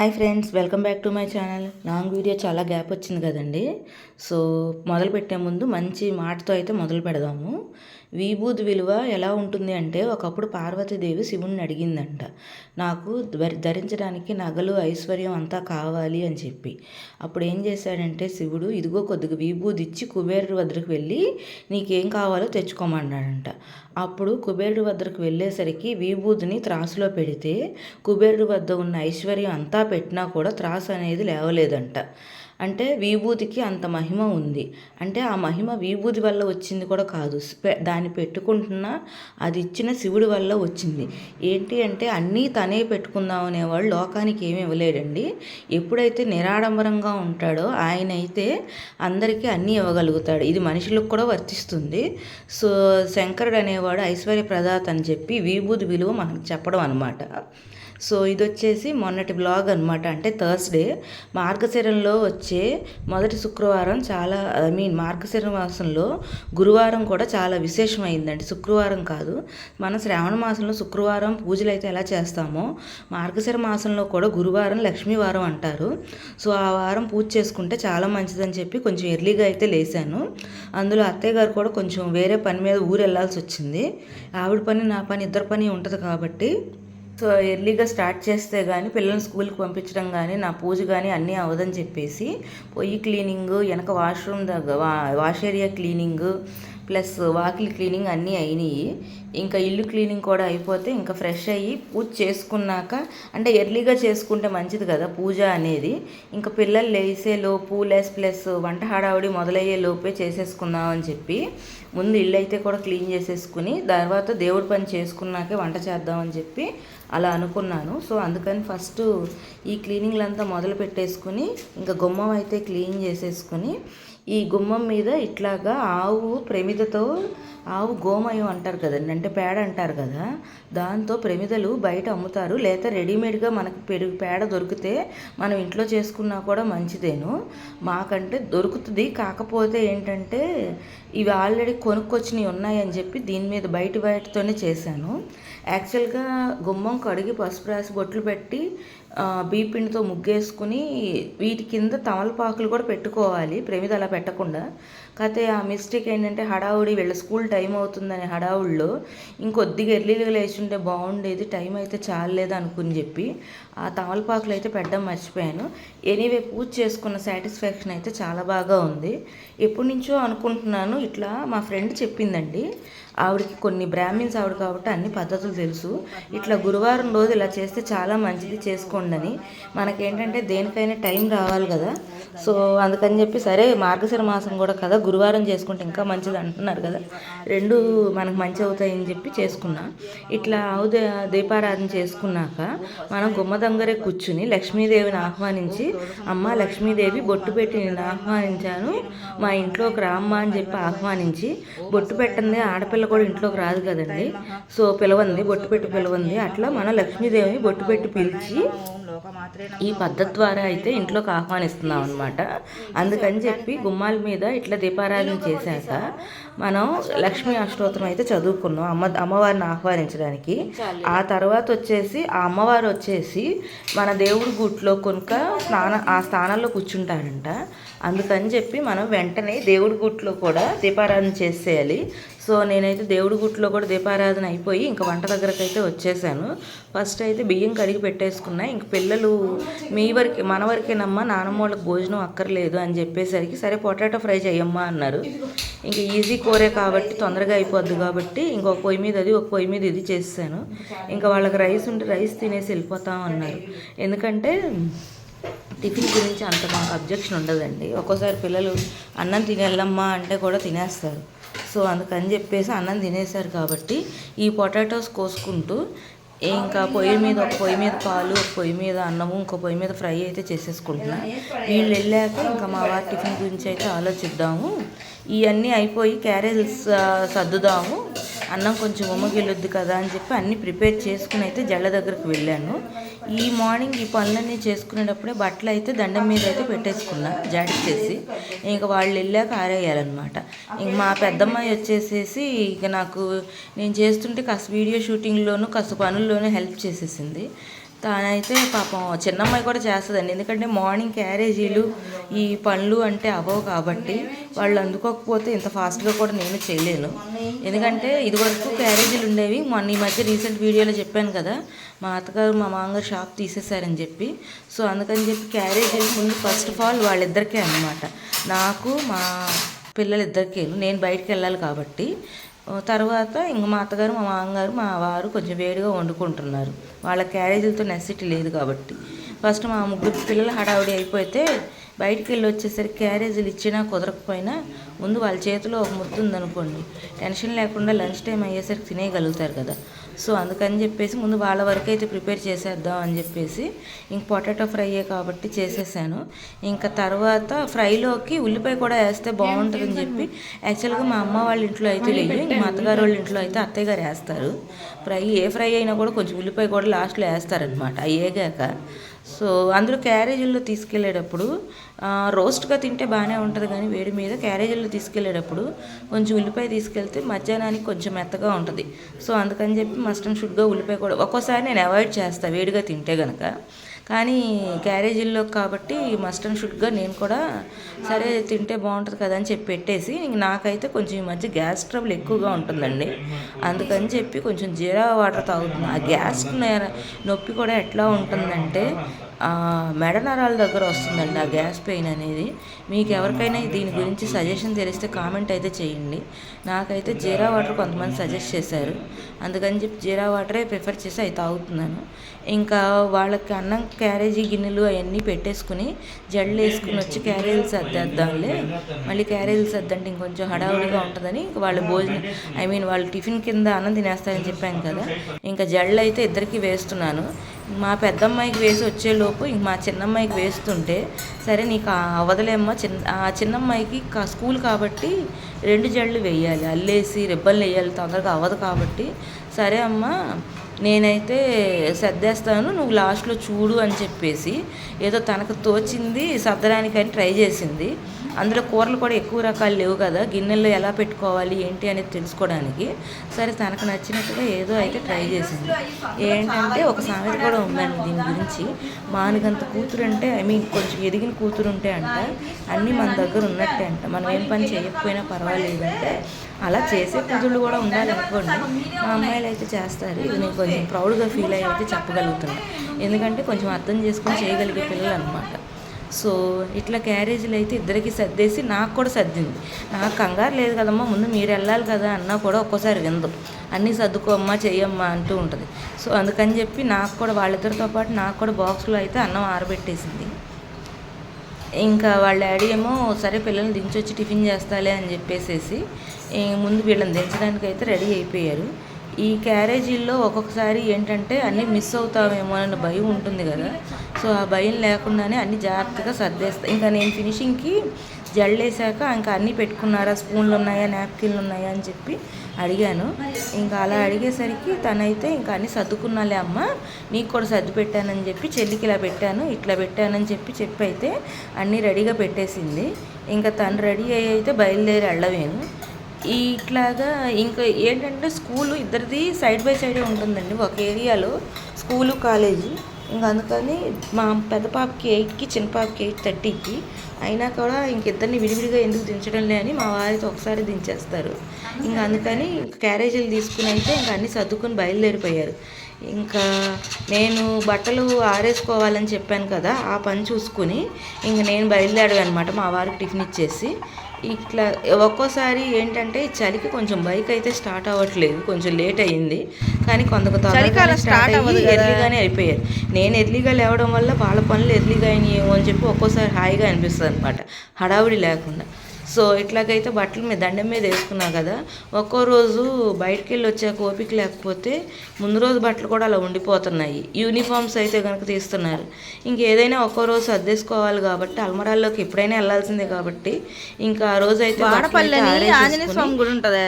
Hi friends welcome back to my channel long video చాలా gap వచ్చింది కదండి. So మొదలు పెట్టే ముందు మంచి మాటతో అయితే మొదలు పెడదాము. విభూతి విలువ ఎలా ఉంటుంది అంటే ఒకప్పుడు పార్వతీదేవి శివుణ్ణి అడిగిందంట. నాకు ధరించడానికి నగలు ఐశ్వర్యం అంతా కావాలి అని చెప్పి. అప్పుడు ఏం చేశాడంటే శివుడు ఇదిగో కొద్దిగా విభూతి ఇచ్చి కుబేరుడు వద్దకు వెళ్ళి నీకేం కావాలో తెచ్చుకోమన్నాడంట. అప్పుడు కుబేరుడు వద్దకు వెళ్ళేసరికి విభూతిని త్రాసులో పెడితే కుబేరుడు వద్ద ఉన్న ఐశ్వర్యం అంతా పెట్టినా కూడా త్రాసు అనేది లేవలేదంట. అంటే విభూతికి అంత మహిమ ఉంది. అంటే ఆ మహిమ విభూతి వల్ల వచ్చింది కూడా కాదు. దాన్ని పెట్టుకుంటున్న అది ఇచ్చిన శివుడి వల్ల వచ్చింది. ఏంటి అంటే అన్నీ తనే పెట్టుకుందాం అనేవాడు లోకానికి ఏమి ఇవ్వలేడండి. ఎప్పుడైతే నిరాడంబరంగా ఉంటాడో ఆయన అయితే అందరికీ అన్నీ ఇవ్వగలుగుతాడు. ఇది మనుషులకు కూడా వర్తిస్తుంది. సో శంకరుడు అనేవాడు ఐశ్వర్య ప్రదాత్ అని చెప్పి విభూతి విలువ మనకు చెప్పడం అనమాట సో ఇది వచ్చేసి మొన్నటి బ్లాగ్ అనమాట అంటే థర్స్డే. మార్గశిరంలో వచ్చే మొదటి శుక్రవారం చాలా ఐ మీన్ మార్గశిర మాసంలో గురువారం కూడా చాలా విశేషమైందండి. శుక్రవారం కాదు. మన శ్రావణ మాసంలో శుక్రవారం పూజలు అయితే ఎలా చేస్తామో మార్గశిర మాసంలో కూడా గురువారం లక్ష్మీవారం అంటారు. సో ఆ వారం పూజ చేసుకుంటే చాలా మంచిదని చెప్పి కొంచెం ఎర్లీగా అయితే లేశాను అందులో అత్తయ్య గారు కూడా కొంచెం వేరే పని మీద ఊరు వెళ్ళాల్సి వచ్చింది. ఆవిడ పని నా పని ఇద్దరు పని ఉంటుంది కాబట్టి సో ఎర్లీగా స్టార్ట్ చేస్తే కానీ పిల్లల్ని స్కూల్కి పంపించడం కానీ నా పూజ కానీ అన్నీ అవ్వదని చెప్పేసి పొయ్యి క్లీనింగ్ వెనక వాష్రూమ్ దగ్గర వాష్ ఏరియా క్లీనింగ్ ప్లస్ వాకిలి క్లీనింగ్ అన్నీ అయినాయి. ఇంకా ఇల్లు క్లీనింగ్ కూడా అయిపోతే ఇంకా ఫ్రెష్ అయ్యి పూజ చేసుకున్నాక అంటే ఎర్లీగా చేసుకుంటే మంచిది కదా పూజ అనేది. ఇంకా పిల్లలు లేసే లోపు లెస్ ప్లస్ వంట హడావుడి మొదలయ్యే లోపే చేసేసుకుందాం అని చెప్పి ముందు ఇల్లు అయితే కూడా క్లీన్ చేసేసుకుని తర్వాత దేవుడి పని చేసుకున్నాకే వంట చేద్దామని చెప్పి అలా అనుకున్నాను. సో అందుకని ఫస్ట్ ఈ క్లీనింగ్లంతా మొదలు పెట్టేసుకుని ఇంకా గుమ్మం అయితే క్లీన్ చేసేసుకుని ఈ గుమ్మం మీద ఇట్లాగా ఆవు ప్రమిదతో ఆవు గోమయం అంటారు కదండి అంటే పేడ అంటారు కదా దాంతో ప్రమిదలు బయట అమ్ముతారు. లేదా రెడీమేడ్గా మనకు పెరుగు పేడ దొరికితే మనం ఇంట్లో చేసుకున్నా కూడా మంచిదేను. మాకంటే దొరుకుతుంది. కాకపోతే ఏంటంటే ఇవి ఆల్రెడీ కొనుక్కొచ్చినవి ఉన్నాయని చెప్పి దీని మీద బయట బయటతోనే చేశాను. యాక్చువల్గా గుమ్మం కడిగి పసుపు రాసి బొట్లు పెట్టి బీపిండితో ముగ్గేసుకుని వీటి కింద తమలపాకులు కూడా పెట్టుకోవాలి. ప్రమిద అలా పెట్టకుండా. కాకపోతే ఆ మిస్టేక్ ఏంటంటే హడావుడి వీళ్ళ స్కూల్ టైం అవుతుందని హడావుడిలో ఇంకొద్దిగా ఎర్లీగా లేచుంటే బాగుండేది. టైం అయితే చాలలేదు అనుకుని చెప్పి ఆ తమలపాకులు అయితే పెట్టడం మర్చిపోయాను. ఎనీవే పూజ చేసుకున్న సాటిస్ఫాక్షన్ అయితే చాలా బాగా ఉంది. ఎప్పటి నుంచో అనుకుంటున్నాను. ఇట్లా మా ఫ్రెండ్ చెప్పిందండి. ఆవిడకి కొన్ని బ్రాహ్మిన్స్ ఆవిడ కాబట్టి అన్ని పద్ధతులు తెలుసు. ఇట్లా గురువారం రోజు ఇలా చేస్తే చాలా మంచిది చేసుకోండి. అని మనకేంటంటే దేనికైనా టైం రావాలి కదా. సో అందుకని చెప్పి సరే మార్గశిర మాసం కూడా కదా గురువారం చేసుకుంటే ఇంకా మంచిది అంటున్నారు కదా. రెండు మనకు మంచి అవుతాయని చెప్పి చేసుకున్నా. ఇట్లా అవుద దీపారాధన చేసుకున్నాక మనం గుమ్మ దగ్గరే కూర్చుని లక్ష్మీదేవిని ఆహ్వానించి అమ్మ లక్ష్మీదేవి బొట్టు పెట్టి నేను ఆహ్వానించాను మా ఇంట్లోకి రామ్మ అని చెప్పి ఆహ్వానించి బొట్టు పెట్టంది ఆడపిల్ల కూడా ఇంట్లోకి రాదు కదండి. సో పిలవంది బొట్టు పెట్టి పిలవంది. అట్లా మనం లక్ష్మీదేవిని బొట్టు పెట్టి పిలిచి ఈ పద్ధతి ద్వారా అయితే ఇంట్లోకి ఆహ్వానిస్తున్నాం అనమాట అందుకని చెప్పి గుమ్మాల మీద ఇట్లా దీపారాధన చేశాక మనం లక్ష్మీ అష్టోత్తరం అయితే చదువుకున్నాం. అమ్మ అమ్మవారిని ఆహ్వానించడానికి. ఆ తర్వాత వచ్చేసి ఆ అమ్మవారు వచ్చేసి మన దేవుడి గుట్లో కొనుక స్నాన ఆ స్థానంలో కూర్చుంటారంట. అందుకని చెప్పి మనం వెంటనే దేవుడి గుట్లో కూడా దీపారాధన చేసేయాలి. సో నేనైతే దేవుడి గుట్లో కూడా దీపారాధన అయిపోయి ఇంకా వంట దగ్గరకు అయితే వచ్చేసాను. ఫస్ట్ అయితే బియ్యం కడిగి పెట్టేసుకున్నా. ఇంక పిల్లలు మీ వరకు మన వరకేనమ్మా నానమ్మ వాళ్ళకి భోజనం అక్కర్లేదు అని చెప్పేసరికి సరే పొటాటో ఫ్రై చేయమ్మా అన్నారు. ఇంకా ఈజీ కూరే కాబట్టి తొందరగా అయిపోద్ది కాబట్టి ఇంకొక పొయ్యి మీద అది ఒక పొయ్యి మీద ఇది చేసాను ఇంకా వాళ్ళకి రైస్ ఉంటే రైస్ తినేసి వెళ్ళిపోతాం అన్నారు. ఎందుకంటే టిఫిన్ గురించి అంత మాకు అబ్జెక్షన్ ఉండదండి. ఒక్కోసారి పిల్లలు అన్నం తినేళ్ళమ్మా అంటే కూడా తినేస్తారు. సో అందుకని చెప్పేసి అన్నం తినేశారు కాబట్టి ఈ పొటాటోస్ కోసుకుంటూ ఇంకా పొయ్యి మీద ఒక పొయ్యి మీద పాలు ఒక పొయ్యి మీద అన్నము ఇంకో పొయ్యి మీద ఫ్రై అయితే చేసేసుకుంటున్నా. వీళ్ళు వెళ్ళాక ఇంకా మా వారి టిఫిన్ గురించి అయితే ఆలోచిద్దాము. ఇవన్నీ అయిపోయి క్యారేజ్ సర్దుదాము. అన్నం కొంచెం ఉమ్మగిల్లొద్దు కదా అని చెప్పి అన్నీ ప్రిపేర్ చేసుకుని అయితే జళ్ళ దగ్గరకు వెళ్ళాను. ఈ మార్నింగ్ ఈ పనులన్నీ చేసుకునేటప్పుడే బట్టలు అయితే దండం మీద అయితే పెట్టేసుకున్నా చేసి. ఇంక వాళ్ళు వెళ్ళాక ఆరేయాలన్నమాట. ఇంక మా పెద్దమ్మాయి వచ్చేసేసి ఇక నాకు నేను చేస్తుంటే కాస్త వీడియో షూటింగ్లోను కాస్త పనుల్లోనూ హెల్ప్ చేసేసింది. తానైతే పాపం చిన్నమ్మాయి కూడా చేస్తుందండి. ఎందుకంటే మార్నింగ్ క్యారేజీలు ఈ పనులు అంటే అవ్వవు కాబట్టి వాళ్ళు అందుకోకపోతే ఇంత ఫాస్ట్గా కూడా నేను చేయలేను. ఎందుకంటే ఇదివరకు క్యారేజీలు ఉండేవి. మొన్న ఈ మధ్య రీసెంట్ వీడియోలో చెప్పాను కదా మా అత్తగారు మా మామగారు షాప్ తీసేశారని చెప్పి. సో అందుకని చెప్పి క్యారేజీలు ముందు ఫస్ట్ ఆఫ్ ఆల్ వాళ్ళిద్దరికే అన్నమాట. నాకు మా పిల్లలిద్దరికీ నేను బయటికి వెళ్ళాలి కాబట్టి. తర్వాత ఇంక మా అత్తగారు మా మామగారు మా వారు కొంచెం వేడిగా వండుకుంటున్నారు. వాళ్ళ క్యారేజీలతో నెసిటీ లేదు కాబట్టి. ఫస్ట్ మా ముగ్గురు పిల్లలు హడావుడి అయిపోతే బయటికి వెళ్ళి వచ్చేసరికి క్యారేజీలు ఇచ్చినా కుదరకపోయినా ముందు వాళ్ళ చేతిలో ఒక ముద్దు ఉందనుకోండి టెన్షన్ లేకుండా లంచ్ టైం అయ్యేసరికి తినేయగలుగుతారు కదా. సో అందుకని చెప్పేసి ముందు వాళ్ళ వరకు అయితే ప్రిపేర్ చేసేద్దాం అని చెప్పేసి ఇంక పొటాటో ఫ్రైయే కాబట్టి చేసేసాను. ఇంకా తర్వాత ఫ్రైలోకి ఉల్లిపాయ కూడా వేస్తే బాగుంటుందని చెప్పి యాక్చువల్గా మా అమ్మ వాళ్ళ ఇంట్లో అయితే లేదు. ఇంక మా అత్తగారు వాళ్ళ ఇంట్లో అయితే అత్తయ్య గారు వేస్తారు. ఫ్రై ఏ ఫ్రై అయినా కూడా కొంచెం ఉల్లిపాయ కూడా లాస్ట్లో వేస్తారనమాట అయ్యేగాక సో అందులో క్యారేజీల్లో తీసుకెళ్ళేటప్పుడు రోస్ట్గా తింటే బాగానే ఉంటుంది కానీ వేడి మీద క్యారేజీల్లో తీసుకెళ్ళేటప్పుడు కొంచెం ఉల్లిపాయ తీసుకెళ్తే మధ్యాహ్నానికి కొంచెం మెత్తగా ఉంటుంది. సో అందుకని చెప్పి మస్ట్ అండ్ షుడ్గా ఉల్లిపాయ కూడా ఒక్కోసారి నేను అవాయిడ్ చేస్తాను వేడిగా తింటే కనుక కానీ క్యారేజీల్లో కాబట్టి మస్ట్ అండ్ షుడ్గా నేను కూడా సరే తింటే బాగుంటుంది కదా అని చెప్పి పెట్టేసి నాకైతే కొంచెం ఈ మధ్య గ్యాస్ ట్రబుల్ ఎక్కువగా ఉంటుందండి. అందుకని చెప్పి కొంచెం జీరా వాటర్ తాగుతుంది ఆ గ్యాస్ నే- నొప్పి కూడా ఎట్లా ఉంటుందంటే మెడ నరాల దగ్గర వస్తుందండి ఆ గ్యాస్ పెయిన్ అనేది. మీకు ఎవరికైనా దీని గురించి సజెషన్ తెలిస్తే కామెంట్ అయితే చేయండి. నాకైతే జీరా వాటర్ కొంతమంది సజెస్ట్ చేశారు. అందుకని చెప్పి జీరా వాటరే ప్రిఫర్ చేసి అవి తాగుతున్నాను. ఇంకా వాళ్ళకి అన్నం క్యారేజీ గిన్నెలు అవన్నీ పెట్టేసుకుని జడ్లు వేసుకుని వచ్చి క్యారేజీలు సర్దేద్దాంలే. మళ్ళీ క్యారేజీలు సర్దంటే ఇంకొంచెం హడావుడిగా ఉంటుందని ఇంకా వాళ్ళు భోజనం ఐ మీన్ వాళ్ళు టిఫిన్ కింద అన్నం తినేస్తారని చెప్పాను కదా. ఇంకా జడ్లు అయితే ఇద్దరికి వేస్తున్నాను. మా పెద్దమ్మాయికి వేసి వచ్చేలోపు ఇంక మా చిన్నమ్మాయికి వేస్తుంటే సరే నీకు అవ్వదలేమ్మా అవదలేమ్మా చిన్న ఆ చిన్నమ్మాయికి స్కూల్ కాబట్టి రెండు జళ్ళు వేయాలి అల్లేసి రిబ్బన్లు వేయాలి తొందరగా అవ్వదు కాబట్టి. సరే అమ్మా నేనైతే సర్దేస్తాను నువ్వు లాస్ట్లో చూడు అని చెప్పేసి ఏదో తనకు తోచింది సర్దడానికని ట్రై చేసింది. అందులో కూరలు కూడా ఎక్కువ రకాలు లేవు కదా గిన్నెల్లో ఎలా పెట్టుకోవాలి ఏంటి అనేది తెలుసుకోవడానికి. సరే తనకు నచ్చినట్టుగా ఏదో అయితే ట్రై చేసింది. ఏంటంటే ఒక సామెత కూడా ఉందండి దీని గురించి. మానుగంత కూతురు అంటే ఐ మీన్ కొంచెం ఎదిగిన కూతురు ఉంటే అంట అన్నీ మన దగ్గర ఉన్నట్టే అంట. మనం ఏం పని చేయకపోయినా పర్వాలేదు అంటే అలా చేసే కూతుళ్ళు కూడా ఉండాలి అనుకోండి. మా అమ్మాయిలు అయితే చేస్తారు. ఇది నేను కొంచెం ప్రౌడ్గా ఫీల్ అయ్యి అయితే చెప్పగలుగుతున్నాను ఎందుకంటే కొంచెం అర్థం చేసుకొని చేయగలిగే పిల్లలు అనమాట సో ఇట్లా క్యారేజీలు అయితే ఇద్దరికి సర్దేసి నాకు కూడా సర్దింది. నాకు కంగారు లేదు కదమ్మా ముందు మీరు వెళ్ళాలి కదా అన్నా కూడా ఒక్కోసారి విందు అన్నీ సర్దుకోమ్మా చెయ్యమ్మా అంటూ ఉంటుంది. సో అందుకని చెప్పి నాకు కూడా వాళ్ళిద్దరితో పాటు నాకు కూడా బాక్స్లో అయితే అన్నం ఆరబెట్టేసింది. ఇంకా వాళ్ళ డాడీ ఏమో సరే పిల్లల్ని దించొచ్చి టిఫిన్ చేస్తాలే అని చెప్పేసేసి ముందు వీళ్ళని దించడానికి అయితే రెడీ అయిపోయారు. ఈ క్యారేజీల్లో ఒక్కొక్కసారి ఏంటంటే అన్నీ మిస్ అవుతామేమో అన్న భయం ఉంటుంది కదా. సో ఆ భయం లేకుండానే అన్ని జాగ్రత్తగా సర్దేస్తాను ఇంకా నేను ఫినిషింగ్కి జల్లేసాక ఇంకా అన్నీ పెట్టుకున్నారా స్పూన్లు ఉన్నాయా నాప్కిన్లు ఉన్నాయా అని చెప్పి అడిగాను. ఇంకా అలా అడిగేసరికి తనైతే ఇంకా అన్నీ సర్దుకున్నాలే అమ్మ నీకు కూడా సర్ది పెట్టానని చెప్పి చెల్లికి ఇలా పెట్టాను ఇట్లా పెట్టానని చెప్పి చెప్పి అయితే అన్నీ రెడీగా పెట్టేసింది. ఇంకా తను రెడీ అయ్యి అయితే బయలుదేరి వెళ్ళవేను ఇట్లాగా ఇంకా ఏంటంటే స్కూలు ఇద్దరిది సైడ్ బై సైడే ఉంటుందండి ఒక ఏరియాలో. School college. ఇంకా అందుకని మా పెద్ద పాపకి ఎయిట్కి చిన్న పాపకి ఎయిట్ థర్టీకి. అయినా కూడా ఇంకిద్దరిని విడివిడిగా ఎందుకు దించడం లేని మా వారితో ఒకసారి దించేస్తారు. ఇంకా అందుకని క్యారేజీలు తీసుకుని అయితే ఇంకా అన్నీ సర్దుకుని బయలుదేరిపోయారు. ఇంకా నేను బట్టలు ఆరేసుకోవాలని చెప్పాను కదా ఆ పని చూసుకుని ఇంక నేను బయలుదేరాను అనమాట మా వారికి టిఫిన్ ఇచ్చేసి. ఇట్లా ఒక్కోసారి ఏంటంటే చలికి కొంచెం బైక్ అయితే స్టార్ట్ అవ్వట్లేదు. కొంచెం లేట్ అయ్యింది. కానీ కొంత start అవ్వదు. ఎర్లీగానే అయిపోయారు నేను ఎర్లీగా లేవడం వల్ల వాళ్ళ పనులు ఎర్లీగా అయినాయేమో అని చెప్పి ఒక్కోసారి హాయిగా అనిపిస్తుంది అనమాట హడావుడి లేకుండా. సో ఇట్లాగైతే బట్టలు మీద దండం మీద వేసుకున్నా కదా ఒక్కో రోజు బయటికి వెళ్ళి వచ్చాక ఓపిక లేకపోతే ముందు రోజు బట్టలు కూడా అలా ఉండిపోతున్నాయి. యూనిఫామ్స్ అయితే కనుక తీస్తున్నారు. ఇంకేదైనా ఒక్కో రోజు సర్దేసుకోవాలి కాబట్టి అల్మరాల్లోకి ఎప్పుడైనా వెళ్ళాల్సిందే కాబట్టి ఇంకా ఆ రోజు అయితే ఆంజనేయ స్వామి గుడి ఉంటుంది.